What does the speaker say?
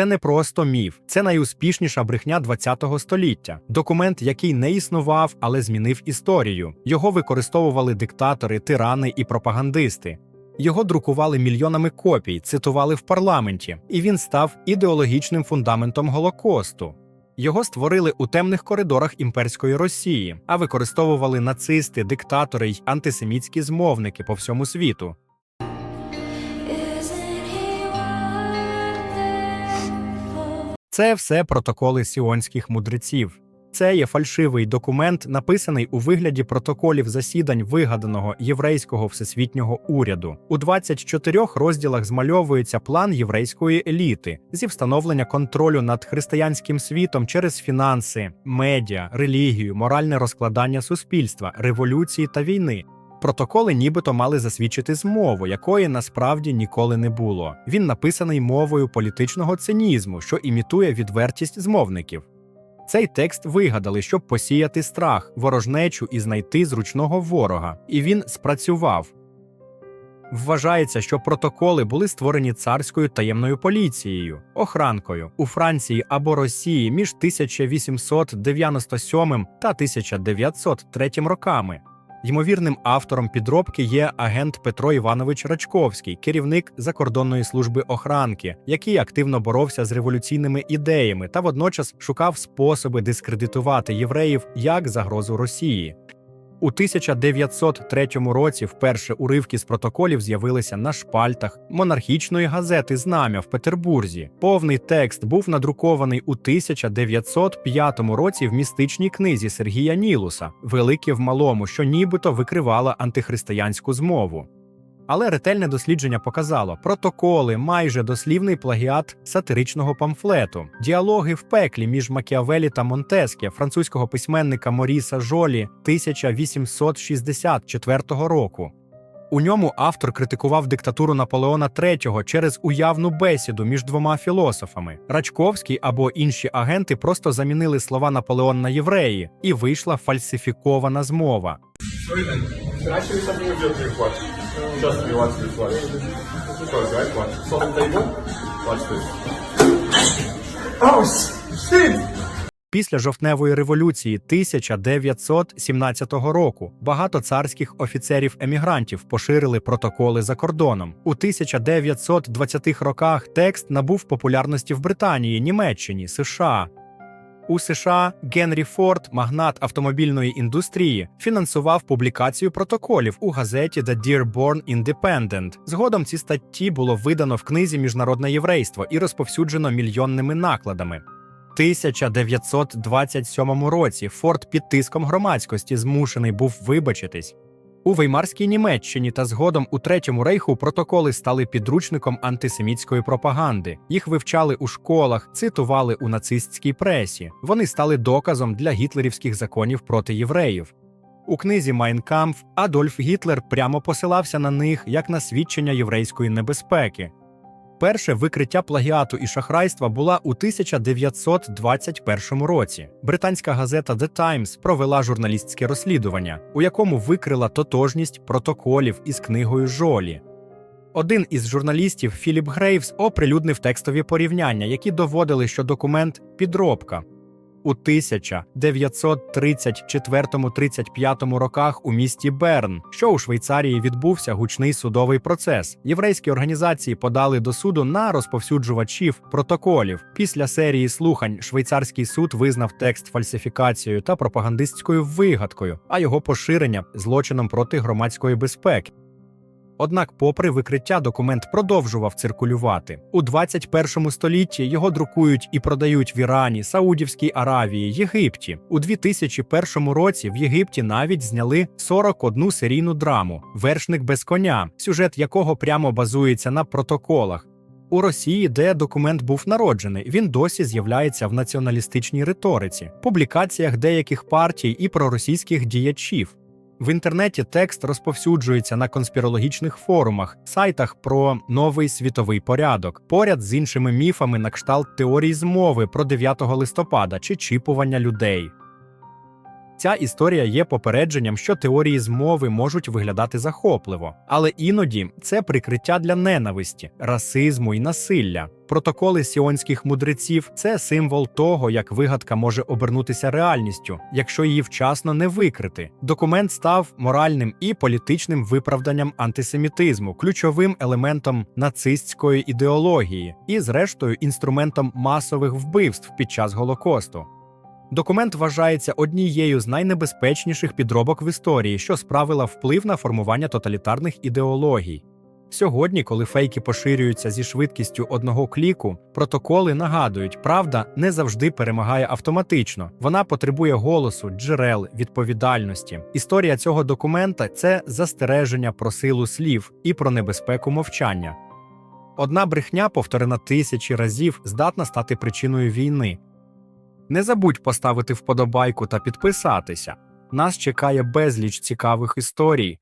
Це не просто міф, це найуспішніша брехня ХХ століття. Документ, який не існував, але змінив історію. Його використовували диктатори, тирани і пропагандисти. Його друкували мільйонами копій, цитували в парламенті, і він став ідеологічним фундаментом Голокосту. Його створили у темних коридорах імперської Росії, а використовували нацисти, диктатори й антисемітські змовники по всьому світу. Це все протоколи сіонських мудреців. Це є фальшивий документ, написаний у вигляді протоколів засідань вигаданого єврейського всесвітнього уряду. У 24 розділах змальовується план єврейської еліти зі встановлення контролю над християнським світом через фінанси, медіа, релігію, моральне розкладання суспільства, революції та війни. Протоколи нібито мали засвідчити змову, якої насправді ніколи не було. Він написаний мовою політичного цинізму, що імітує відвертість змовників. Цей текст вигадали, щоб посіяти страх, ворожнечу і знайти зручного ворога, і він спрацював. Вважається, що протоколи були створені царською таємною поліцією, охранкою у Франції або Росії між 1897 та 1903 роками. Ймовірним автором підробки є агент Петро Іванович Рачковський, керівник закордонної служби охранки, який активно боровся з революційними ідеями та водночас шукав способи дискредитувати євреїв як загрозу Росії. У 1903 році вперше уривки з протоколів з'явилися на шпальтах монархічної газети Знам'я в Петербурзі. Повний текст був надрукований у 1905 році в містичній книзі Сергія Нілуса Велике в малому, що нібито викривала антихристиянську змову. Але ретельне дослідження показало протоколи, майже дослівний плагіат сатиричного памфлету, діалоги в пеклі між Макіавелі та Монтеске французького письменника Моріса Жолі 1864 року. У ньому автор критикував диктатуру Наполеона III через уявну бесіду між двома філософами. Рачковський або інші агенти просто замінили слова Наполеон на євреї, і вийшла фальсифікована змова. Man. Після жовтневої революції 1917 року багато царських офіцерів-емігрантів поширили протоколи за кордоном. У 1920-х роках текст набув популярності в Британії, Німеччині, США. У США Генрі Форд, магнат автомобільної індустрії, фінансував публікацію протоколів у газеті The Dearborn Independent. Згодом ці статті було видано в книзі Міжнародне єврейство і розповсюджено мільйонними накладами. 1927 році Форд під тиском громадськості змушений був вибачитись. У Веймарській Німеччині та згодом у Третьому рейху протоколи стали підручником антисемітської пропаганди. Їх вивчали у школах, цитували у нацистській пресі. Вони стали доказом для гітлерівських законів проти євреїв. У книзі Майн Кампф Адольф Гітлер прямо посилався на них як на свідчення єврейської небезпеки. Перше викриття плагіату і шахрайства була у 1921 році. Британська газета The Times провела журналістське розслідування, у якому викрила тотожність протоколів із книгою Жолі. Один із журналістів Філіп Грейвс оприлюднив текстові порівняння, які доводили, що документ підробка. У 1934-35 роках у місті Берн, що у Швейцарії відбувся гучний судовий процес. Єврейські організації подали до суду на розповсюджувачів протоколів. Після серії слухань швейцарський суд визнав текст фальсифікацією та пропагандистською вигадкою, а його поширення злочином проти громадської безпеки. Однак, попри викриття, документ продовжував циркулювати. У 21 столітті його друкують і продають в Ірані, Саудівській Аравії, Єгипті. У 2001 році в Єгипті навіть зняли 41 серійну драму Вершник без коня, сюжет якого прямо базується на протоколах. У Росії, де документ був народжений, він досі з'являється в націоналістичній риториці, публікаціях деяких партій і проросійських діячів. В інтернеті текст розповсюджується на конспірологічних форумах, сайтах про новий світовий порядок, поряд з іншими міфами на кшталт теорії змови про 9 листопада чи чіпування людей. Ця історія є попередженням, що теорії змови можуть виглядати захопливо, але іноді це прикриття для ненависті, расизму і насилля. Протоколи сіонських мудреців це символ того, як вигадка може обернутися реальністю, якщо її вчасно не викрити. Документ став моральним і політичним виправданням антисемітизму, ключовим елементом нацистської ідеології і, зрештою, інструментом масових вбивств під час Голокосту. Документ вважається однією з найнебезпечніших підробок в історії, що справила вплив на формування тоталітарних ідеологій. Сьогодні, коли фейки поширюються зі швидкістю одного кліку, протоколи нагадують, правда не завжди перемагає автоматично. Вона потребує голосу, джерел, відповідальності. Історія цього документа це застереження про силу слів і про небезпеку мовчання. Одна брехня, повторена тисячі разів, здатна стати причиною війни. Не забудь поставити вподобайку та підписатися. Нас чекає безліч цікавих історій.